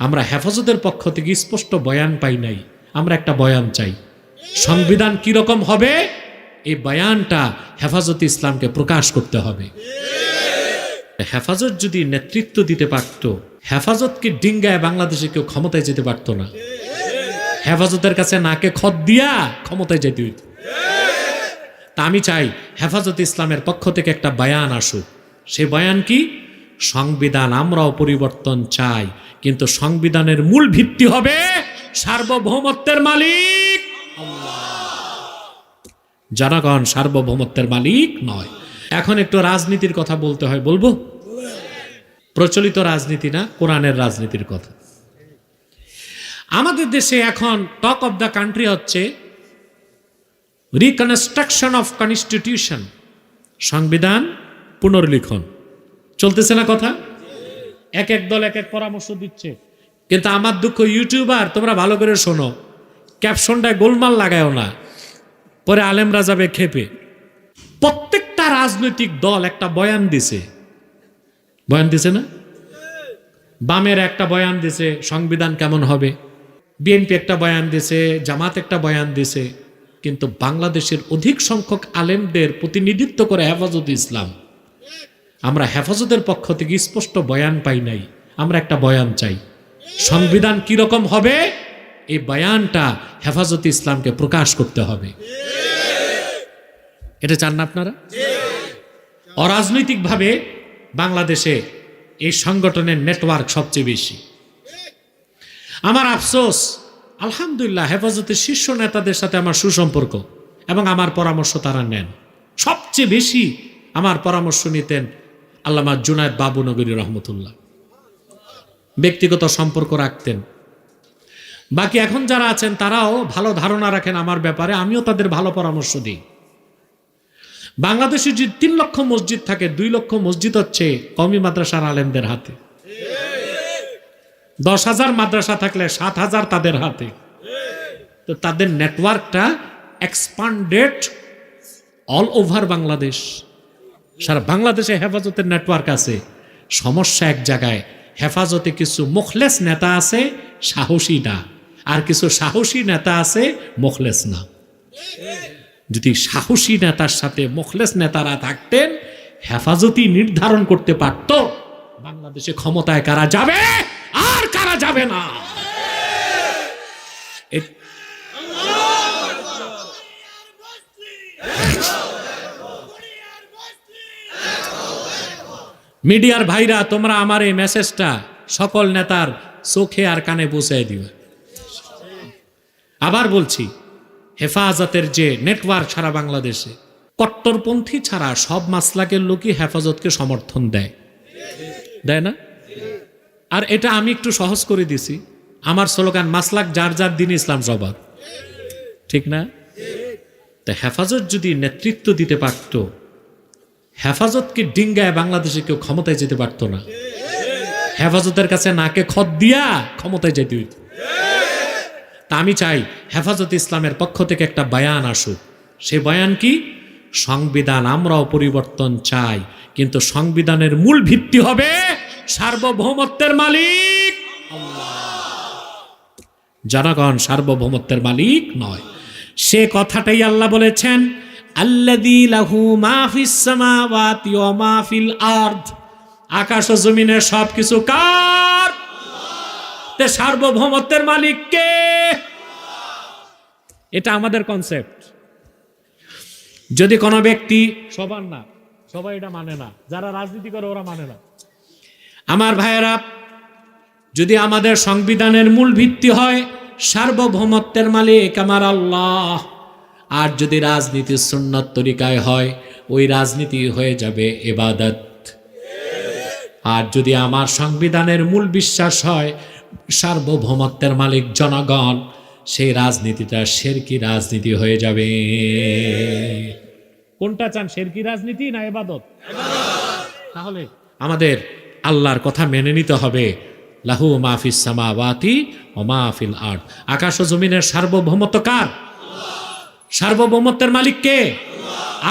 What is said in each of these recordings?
আমরা হেফাজতের পক্ষ থেকে স্পষ্ট বয়ান পাই নাই। আমরা একটা বয়ান চাই। সংবিধান কীরকম হবে? এই বয়ানটা হেফাজত ইসলামকে প্রকাশ করতে হবে। হেফাজত যদি নেতৃত্ব দিতে পারত, হেফাজতকে ডিঙ্গায় বাংলাদেশে কেউ ক্ষমতায় যেতে পারত না। হেফাজতের কাছে নাকে খত দিয়া ক্ষমতায় যেতে হইত। তা আমি চাই হেফাজত ইসলামের পক্ষ থেকে একটা বয়ান আসুক। সে বয়ান কি? সংবিধান আমরাও পরিবর্তন চাই। কিন্তু সংবিধানের মূল ভিত্তি হবে সার্বভৌমত্বের মালিক। জনগণ সার্বভৌমত্বের মালিক নয়। এখন একটু রাজনীতির কথা বলতে হয়, বলব? প্রচলিত রাজনীতি না, কোরআনের রাজনীতির কথা। আমাদের দেশে এখন টক অফ দ্য কান্ট্রি হচ্ছে রিকনস্ট্রাকশন অফ কনস্টিটিউশন সংবিধান পুনর্লিখন। চলতেছে না কথা? এক এক দল এক এক পরামর্শ দিচ্ছে। কিন্তু আমার দুঃখ ইউটিউবার তোমরা ভালো করে শোনো। ক্যাপশনটায় গোলমাল লাগায়ও না। পরে আলেমরা যাবে খেপে। প্রত্যেকটা রাজনৈতিক দল একটা বয়ান দিছে। বয়ান দিছে না? বামের একটা বয়ান দিছে, সংবিধান কেমন হবে? বিএনপি একটা বয়ান দিছে, জামাত একটা বয়ান দিছে। কিন্তু বাংলাদেশের অধিক সংখ্যক আলেমদের প্রতিনিধিত্ব করে হেফাজত ইসলাম। আমরা হেফাজতের পক্ষ থেকে স্পষ্ট বয়ান পাই নাই। আমরা একটা বয়ান চাই। সংবিধান কীরকম হবে? এই বয়ানটা হেফাজত ইসলামকে প্রকাশ করতে হবে। এটা চান না আপনারা? অরাজনৈতিকভাবে বাংলাদেশে এই সংগঠনের নেটওয়ার্ক সবচেয়ে বেশি। আমার আফসোস, আলহামদুলিল্লাহ হেফাজতের শীর্ষ নেতাদের সাথে আমার সুসম্পর্ক এবং আমার পরামর্শ তারা নেন। সবচেয়ে বেশি আমার পরামর্শ নিতেন আল্লামা জুনায়দ বাবু নগরী রহমতুল্লাহ। ব্যক্তিগত সম্পর্ক রাখতেন। বাকি এখন যারা আছেন, তারাও ভালো ধারণা রাখেন আমার ব্যাপারে, আমিও তাদের ভালো পরামর্শ দিই। বাংলাদেশে যদি তিন লক্ষ মসজিদ থাকে, দুই লক্ষ মসজিদ হচ্ছে কমি মাদ্রাসার আলেমদের হাতে। দশ হাজার মাদ্রাসা থাকলে সাত হাজার তাদের হাতে। তো তাদের নেটওয়ার্কটা এক্সপান্ডেড অল ওভার বাংলাদেশ। সারা বাংলাদেশে হেফাজতের নেটওয়ার্ক আছে। সমস্যা এক জায়গায়, হেফাজতে কিছু মুখলেস নেতা আছে, সাহসী না। আর কিছু সাহসী নেতা আছে, মুখলেস না। যদি সাহসী নেতার সাথে মুখলেস নেতারা থাকতেন, হেফাজতি নির্ধারণ করতে পারত, বাংলাদেশে ক্ষমতায় কারা যাবে? আর কারা যাবে না? মিডিয়ার ভাইরা, তোমরা আমার এই মেসেজটা সকল নেতার চোখে আর কানে পৌঁছায় দিবে আবার বলছি, হেফাজতের যে নেটওয়ার্ক সারা বাংলাদেশে, কট্টরপন্থী ছাড়া সব মাসলাকের লোকই হেফাজতকে সমর্থন দেয়। দেয় না? আর এটা আমি একটু সহজ করে দিছি। আমার স্লোগান, মাসলাক যার যার দিন ইসলাম সবার। ঠিক না? তা হেফাজত যদি নেতৃত্ব দিতে পারত হেফাজতকে ডিঙ্গায় বাংলাদেশে কেউ ক্ষমতায় যেতে পারতো না। হেফাজতের কাছে নাকে খত দিয়া ক্ষমতায় যেতে হইত। তা আমি চাই হেফাজত ইসলামের পক্ষ থেকে একটা বয়ান আসুক। সে বয়ান কি? সংবিধান আমরাও পরিবর্তন চাই, কিন্তু সংবিধানের মূল ভিত্তি হবে সার্বভৌমত্বের মালিক। জনগণ সার্বভৌমত্বের মালিক নয়। সে কথাটাই আল্লাহ বলেছেন আল্লাযী লাহু মা ফিস সামাওয়াতি ওয়া মা আরদ। আকাশ ও জমিনের সবকিছু কার? তে সার্বভৌমত্বের মালিক কে? এটা আমাদের কনসেপ্ট যদি কোনো ব্যক্তি সবার না, সবাই এটা মানে না। যারা রাজনীতি করে, ওরা মানে না। আমার ভাইয়েরা, যদি আমাদের সংবিধানের মূল ভিত্তি হয়, সার্বভৌমত্বের মালিক আমার আল্লাহ। আর যদি রাজনীতি সুন্নত তরিকায় হয় ওই রাজনীতি হয়ে যাবে এবাদত। আর যদি আমার সংবিধানের মূল বিশ্বাস হয় সার্বভৌমত্বের মালিক জনগণ সেই রাজনীতিটা শেরকি রাজনীতি হয়ে যাবে। কোনটা চান শেরকি রাজনীতি না এবাদত? তাহলে আমাদের আল্লাহর কথা মেনে নিতে হবে। লাহু মাহফিস সামাওয়াতি ও মাহফিল আর্ট আকাশ ও জমিনের সার্বভৌমত্ব কার? সার্বভৌমত্বের মালিক কে?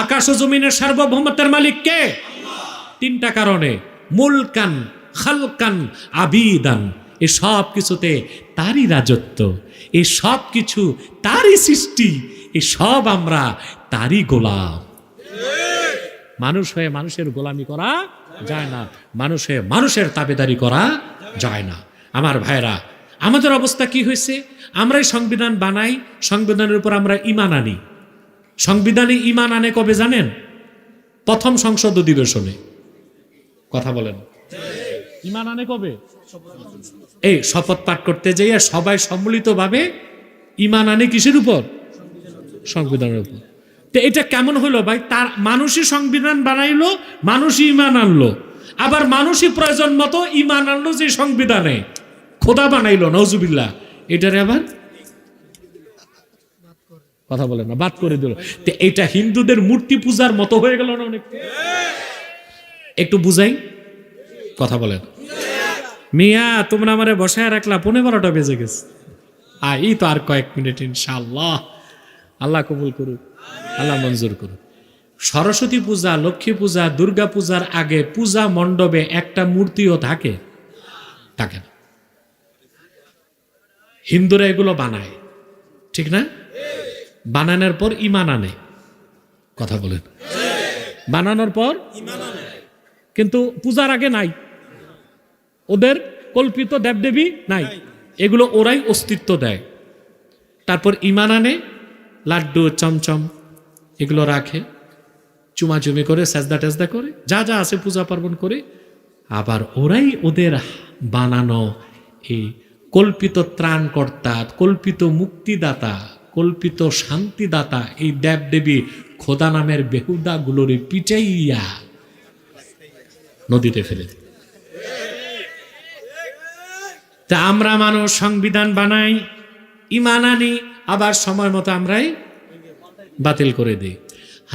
আকাশ ও জমিনের সার্বভৌমত্বের মালিক কে? তিনটা কারণে, মুলকান, খালকান, আবিদান। এ সব কিছুতে তারই রাজত্ব, এ সব কিছু তারই সৃষ্টি এই সব আমরা তারই গোলাম। মানুষ হয়ে মানুষের গোলামি করা যায় না, মানুষ হয়ে মানুষের তাবেদারি করা যায় না। আমার ভাইরা আমাদের অবস্থা কি হয়েছে? আমরাই সংবিধান বানাই, সংবিধানের উপর আমরা ইমান আনি। সংবিধানে ইমান আনে কবে জানেন? প্রথম সংসদ অধিবেশনে। কথা বলেন। ইমান আনে কবে? এই শপথ পাঠ করতে যাইয়া সবাই সম্মিলিতভাবে ইমান আনে কিসের উপর? সংবিধানের উপর। তো এটা কেমন হলো ভাই? তার মানুষই সংবিধান বানাইলো, মানুষই ইমান আনলো। আবার মানুষই প্রয়োজন মতো ইমান আনলো যে সংবিধানে। খোদা বানাইলো নজুবিল্লা এটারে আবার কথা বলে না, বাদ করে দিল। এটা হিন্দুদের মূর্তি পূজার মতো হয়ে গেল না অনেক একটু বুঝাই, কথা বলেন মিয়া, তোমরা আমারে বসায় রাখলা পনেরো বারোটা বেজে গেছে। আ, এই তো আর কয়েক মিনিট, ইনশাআল্লাহ। আল্লাহ কবুল করুক, আল্লাহ মঞ্জুর করুক। সরস্বতী পূজা, লক্ষ্মী পূজা, দুর্গা পূজার আগে পূজা মণ্ডপে একটা মূর্তিও থাকে? থাকে না। হিন্দুরা এগুলো বানায়। ঠিক না? বানানোর পর ইমান আনে। কথা বলেন। বানানোর পর কিন্তু পূজার আগে নাই। ওদের কল্পিত দেবদেবী নাই। এগুলো ওরাই অস্তিত্ব দেয়। তারপর ইমান আনে, লাড্ডু, চমচম, এগুলো রাখে। চুমাচুমি করে, সাজদা টাজদা করে, যা যা আছে পূজা পার্বণ করে। আবার ওরাই ওদের বানানো এই কল্পিত ত্রাণকর্তা, কল্পিত মুক্তিদাতা, কল্পিত শান্তিদাতা এই দেবদেবী খোদা নামের বেহুদাগুলোরে পিটাইয়া নদীতে ফেলে। তা আমরা মানুষ সংবিধান বানাই, ইমান আনি, আবার সময় মতো আমরাই বাতিল করে দিই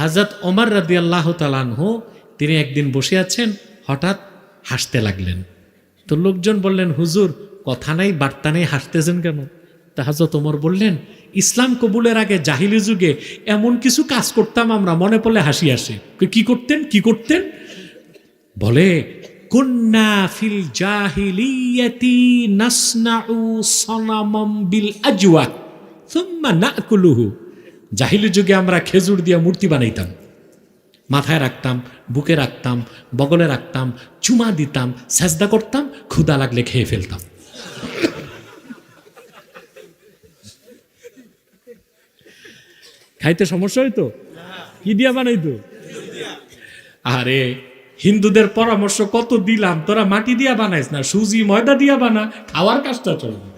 হাজরত ওমর রাদি আল্লাহ তালানহ তিনি একদিন বসে আছেন, হঠাৎ হাসতে লাগলেন তো লোকজন বললেন, হুজুর কথা নাই, বার্তা নেই, হাসতেছেন কেন? তা হাজরত ওমর বললেন, ইসলাম কবুলের আগে জাহিলি যুগে এমন কিছু কাজ করতাম আমরা, মনে পড়লে হাসি আসে। কি করতেন? কি করতেন? বলে, কুন্না ফিল জাহিলিয়াতি নাসনাউ সনামাম বিল আজওয়া, সুম্মা নাকুলুহু। জাহিলি যুগে আমরা খেজুর দিয়ে মূর্তি বানাইতাম। মাথায় রাখতাম, বুকে রাখতাম, বগলে রাখতাম, চুমা দিতাম, সাজদা করতাম ক্ষুদা লাগলে খেয়ে ফেলতাম। খাইতে সমস্যা হইতো? কি দিয়া বানাইতো? আরে, হিন্দুদের পরামর্শ কত দিলাম? তোরা মাটি দিয়া বানাইস না, সুজি, ময়দা দিয়া বানা, খাওয়ার কাজটা চলবে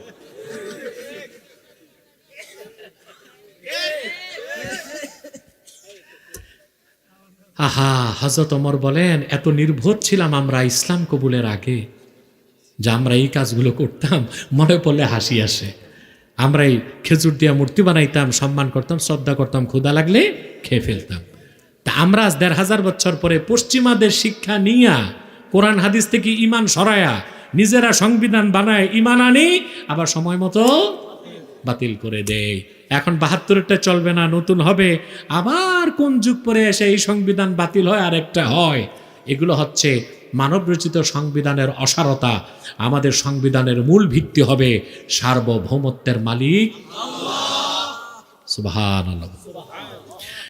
আহা হজরত অমর বলেন, এত নির্ভর ছিলাম আমরা ইসলাম কবুলের আগে। যে আমরা এই কাজগুলো করতাম, মনে পড়লে হাসি আসে। আমরা এই খেজুর দিয়া মূর্তি বানাইতাম, সম্মান করতাম, শ্রদ্ধা করতাম ক্ষুদা লাগলে খেয়ে ফেলতাম। তা আমরা আজ দেড় হাজার বছর পরে পশ্চিমাদের শিক্ষা নিয়া, কোরআন হাদিস থেকে ইমান সরায়া, নিজেরা সংবিধান বানায় ইমান আনি, আবার সময় মতো বাতিল করে দেয় এখন বাহাত্তরটা চলবে না, নতুন হবে। আবার কোন যুগ পরে এসে এই সংবিধান বাতিল হয় আর একটা হয়। এগুলো হচ্ছে মানব রচিত সংবিধানের অসারতা আমাদের সংবিধানের মূল ভিত্তি হবে সার্বভৌমত্বের মালিক। সুবহানাল্লাহ।